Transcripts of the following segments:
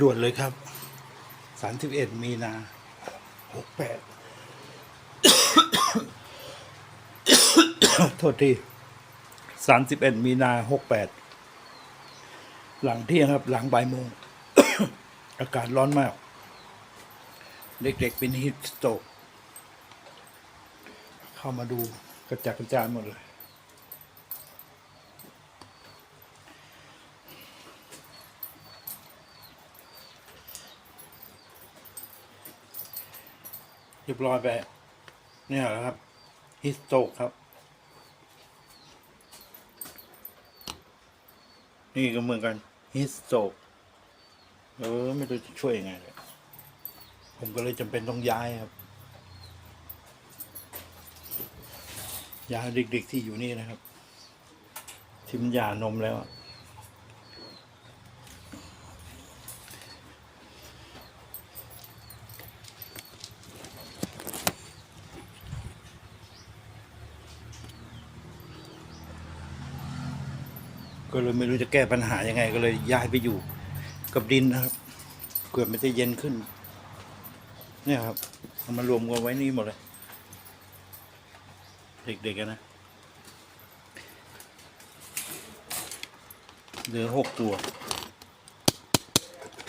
ด่วนเลยครับ 31 มีนา 68 โทษที 31 มีนา 68 หลังเที่ยงครับ หลังบ่ายโมง อากาศร้อนมาก เด็กๆเป็นฮิตสโตก เข้ามาดูกระจัดกระจายหมดเลย เรียบร้อยไป เนี่ยแหละครับ ฮิสโตกครับ นี่ก็เหมือนกันฮิสโตกเออ ไม่รู้จะช่วยยังไงเลยผมก็เลยจำเป็นต้องย้ายครับ ย้ายเด็กๆที่อยู่นี่นะครับ ที่มันหย่านมแล้ว ก็เลยไม่รู้จะแก้ปัญหายังไง ก็เลยย้ายไปอยู่กับดินนะครับเกิดมันจะเย็นขึ้น เนี่ยครับเอามารวมกันไว้นี่หมดเลย เด็กๆอะนะเหลือหกตัว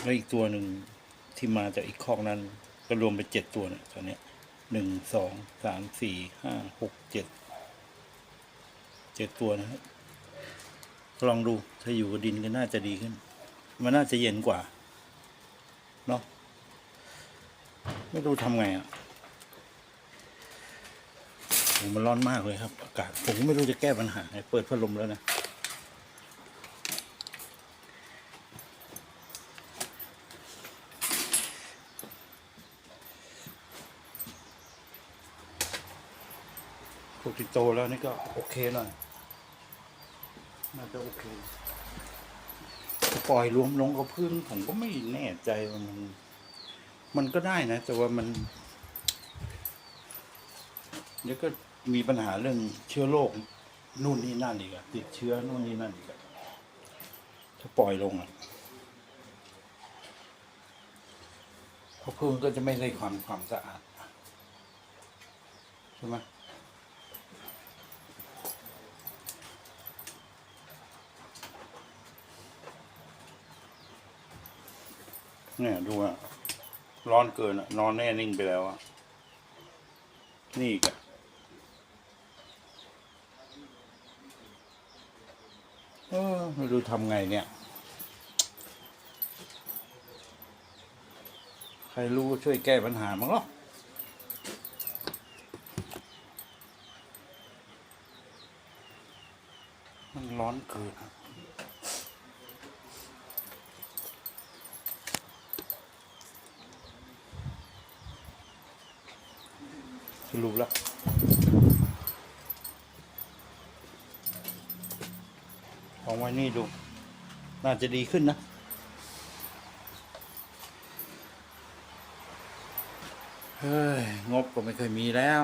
แล้วอีกตัวหนึ่งที่มาจากอีกคอกนั้น ก็รวมเป็นเจ็ดตัวเนี่ยตอนนี้หนึ่งสองสามสี่ห้าหกเจ็ดเจ็ดตัวนะครับ ลองดูถ้าอยู่กับดินก็น่าจะดีขึ้น มันน่าจะเย็นกว่าเนาะไม่รู้ทำไงอะโหมันร้อนมากเลยครับ อากาศผมไม่รู้จะแก้ปัญหาไงเปิดพัดลมแล้วนะพวกที่โตแล้วนี่ก็โอเคหน่อย น่าจะโอเคปล่อยรวมลงกับพื้นผมก็ไม่แน่ใจว่ามัน มันก็ได้นะ แต่ว่ามัน เดี๋ยวก็มีปัญหาเรื่องเชื้อโรคนู่นนี่นั่นอีกอะติดเชื้อนู่นนี่นั่นอีกอะถ้าปล่อยลงอะเพราะพื้นก็จะไม่ได้ความความสะอาดใช่ไหม เนี่ยดูอะร้อนเกินอะนอนแน่นิ่งไปแล้วอะนี่อีกะเออไม่รู้ทำไงเนี่ย ใครรู้ช่วยแก้ปัญหามั้งหรอมันร้อนเกินอะส รูปแล้วลองไว้นี่ดู น่าจะดีขึ้นนะเฮ้ย งบก็ไม่เคยมีแล้ว